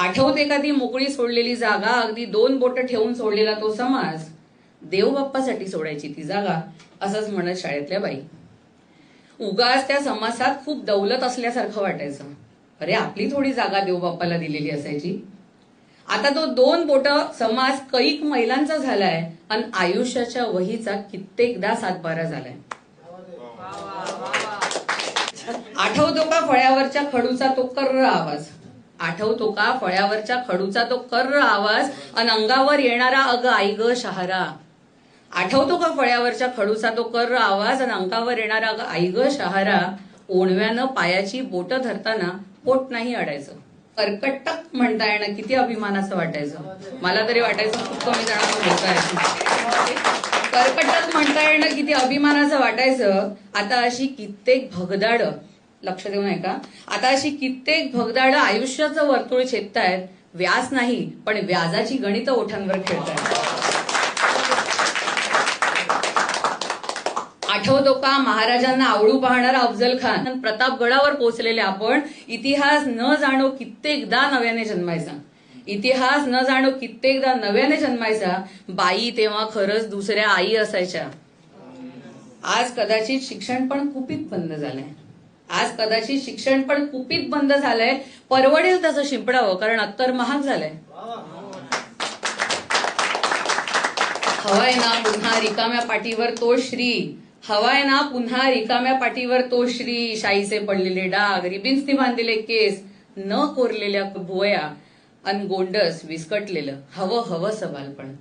आठवते एखादी मोकळी सोडलेली जागा अगदी दोन बोट ठेवून सोडलेला तो समाज देवबाप्पासाठी सोडायची ती जागा असंच म्हणत शाळेतल्या बाई. उगाच त्या समाजात खूप दौलत असल्यासारखं वाटायचं. अरे आपली थोडी जागा देवबाप्पाला दिलेली असायची. आता तो दोन बोट समाज कैक महिलांचा झालाय आणि आयुष्याच्या वहीचा कित्येकदा सातबारा झालाय. आठवतो का फळ्यावरच्या खडूचा तो कर्र आवाज? आठवतो का? फळ्यावरच्या खडूचा तो कर्र आवाज आणि अंगावर येणारा अग आई ग शहारा. आठवतो का फळ्यावरच्या खडूचा तो कर्र आवाज आणि अंगावर येणारा अग आई ग शहारा? ओणव्यानं पायाची बोट धरताना पोट नाही अडायचं. कर्कटक म्हणता येणं किती अभिमानाचं वाटायचं. मला तरी वाटायचं खूप कमी जणांना बोलता कर्कटक म्हणता येणं किती अभिमानाचं वाटायचं. आता अशी कित्येक भगदाड लक्ष देऊ नये का आता अशी कित्येक भगदाड आयुष्याचं वर्तुळ छेदतायत. व्यास नाही पण व्याजाची गणित ओठांवर खेळतायत. आठवतो का महाराजांना आवडू पाहणारा अफजल खान आणि प्रतापगडावर पोहोचलेले आपण इतिहास न जाणो कित्येकदा नव्याने जन्मायचा. इतिहास न जाणो कित्येकदा नव्याने जन्मायचा. बाई तेव्हा खरंच दुसऱ्या आई असायच्या. आज कदाचित शिक्षण पण कुपीत बंद झालंय. आज कदाचित शिक्षण पण कुपीत बंद झालंय. परवडेल तसं शिंपडावं कारण अत्तर महाग झालंय. हवाय ना पुन्हा रिकाम्या पाठीवर तो श्री. हवाय ना पुन्हा रिकाम्या पाठीवर तो श्री. शाईचे पडलेले डाग रिबिन्सनी बांधलेले केस न कोरलेल्या भुवया अन गोंडस विस्कटलेलं. हवं हवं सवाल पण.